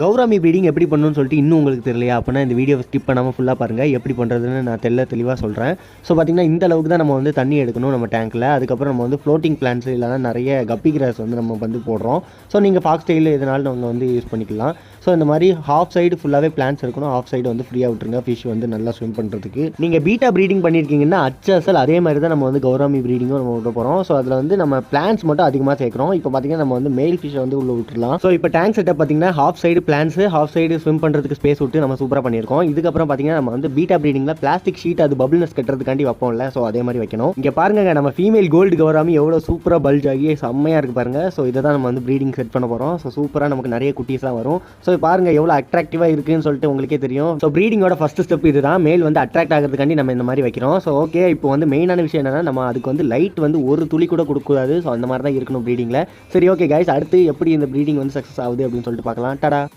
Gourami breeding எப்படி பண்ணணும்னு சொல்லிட்டு இன்னும் உங்களுக்கு தெரியலையா? அப்படின்னா இந்த வீடியோ ஸ்கிப் பண்ணாமல் ஃபுல்லாக பாருங்கள் எப்படி பண்ணுறதுன்னு நான் தெல்ல தெளிவாக சொல்கிறேன் ஸோ பார்த்தீங்கன்னா இந்த அளவுக்கு தான் நம்ம வந்து தண்ணி எடுக்கணும் நம்ம டேங்க்கில் அதுக்கப்புறம் நம்ம வந்து ஃப்ளோட்டிங் பிளான்ஸ் இல்லைனா நிறைய கப்பி கிராஸ் வந்து நம்ம வந்து போடுறோம். ஸோ நீங்கள் ஃபாக்ஸ் ஸ்டைலில் இதனால் நம்ம வந்து யூஸ் பண்ணிக்கலாம். ஸோ இந்த மாதிரி ஹாஃப் சைடு ஃபுல்லாகவே பிளான்ஸ் இருக்கணும். ஹாஃப் சைடு வந்து ஃப்ரீயாக விட்டுருங்க. ஃபிஷ் வந்து நல்லா ஸ்விம் பண்ணுறதுக்கு நீங்கள் பீட்டா ப்ரீடிங் பண்ணியிருக்கீங்கன்னா அச்சல் அதே மாதிரி தான் நம்ம வந்து கௌராமி ப்ரீடிங்கும் நம்ம விட போகிறோம் ஸோ அதில் வந்து நம்ம பிளான்ஸ் மட்டும் அதிகமாக சேர்க்குறோம். இப்போ பார்த்தீங்கன்னா நம்ம வந்து மெயில் ஃபிஷ்ஷை வந்து உள்ள விட்டுறலாம் ஸோ இப்போ டேங்க் செட்டப் பார்த்தீங்கன்னா half side plans half side swim பண்ணுறதுக்கு ஸ்பேஸ் விட்டு நம்ம சூப்பராக பண்ணியிருக்கோம். இதுக்கப்புறம் பார்த்தீங்கன்னா நம்ம வந்து பீட்டா ப்ரீடிங்கில் பிளாஸ்டிக் ஷீட் அது பபிள்னஸ் கட்டுறதுக்காண்டி வைப்போம்ல. ஸோ அதே மாதிரி வைக்கணும். இங்கே பாருங்க நம்ம ஃபீமேல் கோல்டு கௌராமி எவ்வளோ சூப்பராக பல்ஜ் ஆகி செம்மையாக இருக்குது பாருங்க. ஸோ இதை தான் நம்ம வந்து ப்ரீடிங் செட் பண்ண போகிறோம் ஸோ சூப்பராக நமக்கு நிறைய குட்டீஸ்லாம் வரும். ஸோ பாருங்க எவ்வளோ அட்ராக்டிவாக இருக்குன்னு சொல்லிட்டு உங்களுக்கே தெரியும். ஸோ ப்ரீடிங்கோட ஃபஸ்ட் ஸ்டெப் இது தான் மேல் வந்து அட்ராக்ட் ஆகிறதுக்காண்டி நம்ம இந்த மாதிரி வைக்கிறோம். ஸோ ஓகே இப்போ வந்து மெயினான விஷயம் என்னன்னா நம்ம அதுக்கு வந்து லைட் வந்து ஒரு துளி கூட கொடுக்கூடாது ஸோ அந்த மாதிரி தான் இருக்கணும் ப்ரீடிங்கில் சரி ஓகே கைஸ் அடுத்து எப்படி இந்த ப்ரீடிங் வந்து சக்ஸஸ் ஆகுது அப்படின்னு சொல்லிட்டு பார்க்கலாம். டடா.